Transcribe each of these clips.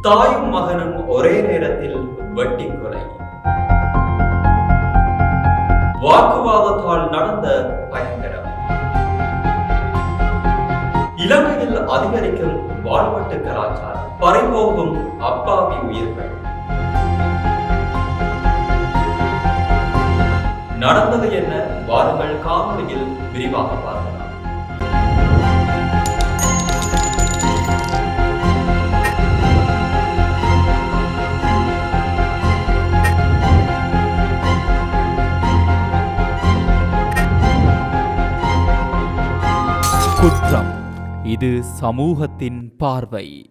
தாயும் மகனும் ஒரே நேரத்தில் வெட்டி கொலை. வாக்குவாதத்தால் நடந்த பயங்கரம். இலங்கையில் அதிகரிக்கும் வாழ்வட்டு கலாச்சாரம் பறிபோகும் அப்பாவி உயிர்கள். நடந்தது என்ன? வாருங்கள் காணொலியில் விரிவாக பார்க்கலாம். குற்றம். இது சமூகத்தின் பார்வை.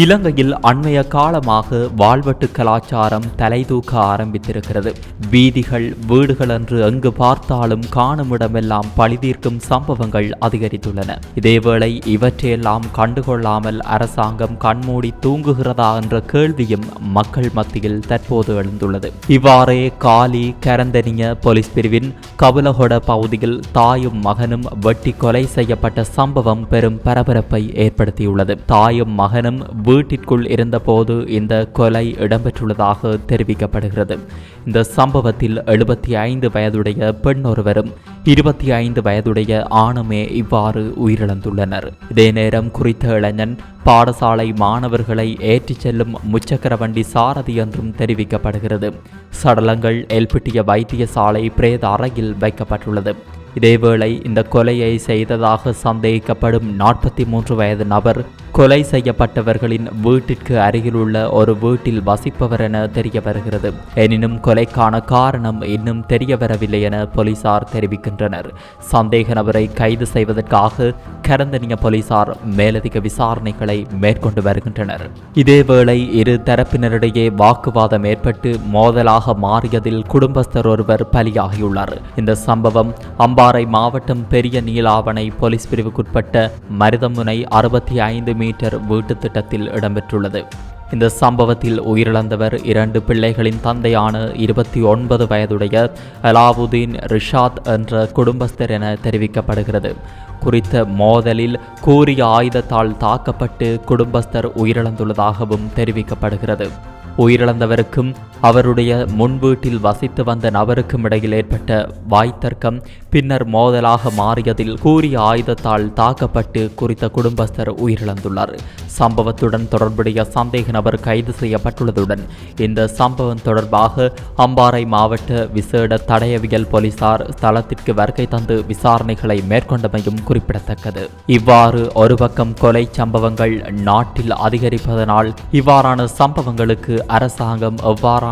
இலங்கையில் அண்மைய காலமாக வாழ்வெட்டு கலாச்சாரம் தலைதூக்க ஆரம்பித்திருக்கிறது. வீதிகள் வீடுகள் என்று எங்கு பார்த்தாலும் காணுமிடமெல்லாம் பழிதீர்க்கும் சம்பவங்கள் அதிகரித்துள்ளன. இதேவேளை இவற்றையெல்லாம் கண்டுகொள்ளாமல் அரசாங்கம் கண்மூடி தூங்குகிறதா என்ற கேள்வியும் மக்கள் மத்தியில் தற்போது எழுந்துள்ளது. இவ்வாறே காலி கரந்தனிய போலீஸ் பிரிவின் கபுலகொட பகுதியில் தாயும் மகனும் வெட்டி கொலை செய்யப்பட்ட சம்பவம் பெரும் பரபரப்பை ஏற்படுத்தியுள்ளது. தாயும் மகனும் வீட்டிற்குள் இருந்தபோது இந்த கொலை இடம்பெற்றுள்ளதாக தெரிவிக்கப்படுகிறது. இந்த சம்பவத்தில் எழுபத்தி ஐந்து வயதுடைய பெண் ஒருவரும் இருபத்தி ஐந்து வயதுடைய ஆணுமே இவ்வாறு உயிரிழந்துள்ளனர். இதே நேரம் குறித்த இளைஞன் பாடசாலை மாணவர்களை ஏற்றிச் செல்லும் முச்சக்கர வண்டி சாரதி என்றும் தெரிவிக்கப்படுகிறது. சடலங்கள் எல்பிட்டிய வைத்தியசாலை பிரேத அறையில் வைக்கப்பட்டுள்ளது. இதேவேளை இந்த கொலையை செய்ததாக சந்தேகிக்கப்படும் நாற்பத்தி மூன்று வயது நபர் கொலை செய்யப்பட்டவர்களின் வீட்டிற்கு அருகிலுள்ள ஒரு வீட்டில் வசிப்பவர் என தெரிய வருகிறது. எனினும் கொலைக்கான காரணம் இன்னும் தெரிய வரவில்லை என போலீசார் தெரிவிக்கின்றனர். சந்தேக நபரை கைது செய்வதற்காக கரந்தனிய போலீசார் மேலதிக விசாரணைகளை மேற்கொண்டு வருகின்றனர். இதேவேளை இரு தரப்பினரிடையே வாக்குவாதம் ஏற்பட்டு மோதலாக மாறியதில் குடும்பஸ்தர் ஒருவர் பலியாகியுள்ளார். இந்த சம்பவம் அம்பாறை மாவட்டம் பெரிய நீலாவணை போலீஸ் பிரிவுக்குட்பட்ட மருதமுனை அறுபத்தி ஐந்து மீட்டர் வீட்டு திட்டத்தில் இடம்பெற்றுள்ளது. இந்த சம்பவத்தில் உயிரிழந்தவர் இரண்டு பிள்ளைகளின் தந்தையான இருபத்தி ஒன்பது வயதுடைய அலாவுதீன் ரிஷாத் என்ற குடும்பஸ்தர் என தெரிவிக்கப்படுகிறது. குறித்த மோதலில் கூறிய ஆயுதத்தால் தாக்கப்பட்டு குடும்பஸ்தர் உயிரிழந்துள்ளதாகவும் தெரிவிக்கப்படுகிறது. உயிரிழந்தவருக்கும் அவருடைய முன் வீட்டில் வசித்து வந்த நபருக்கும் இடையில் ஏற்பட்ட வாய்த்தர்க்கம் பின்னர் மோதலாக மாறியதில் கூறிய ஆயுதத்தால் தாக்கப்பட்டு குறித்த குடும்பஸ்தர் உயிரிழந்துள்ளார். சம்பவத்துடன் தொடர்புடைய சந்தேக நபர் கைது செய்யப்பட்டுள்ளதுடன் இந்த சம்பவம் தொடர்பாக அம்பாறை மாவட்ட விசேட தடயவியல் போலீசார் ஸ்தலத்திற்கு வருகை தந்து விசாரணைகளை மேற்கொண்டமையும் குறிப்பிடத்தக்கது. இவ்வாறு ஒரு பக்கம் கொலை சம்பவங்கள் நாட்டில் அதிகரிப்பதனால் இவ்வாறான சம்பவங்களுக்கு அரசாங்கம் எவ்வாறான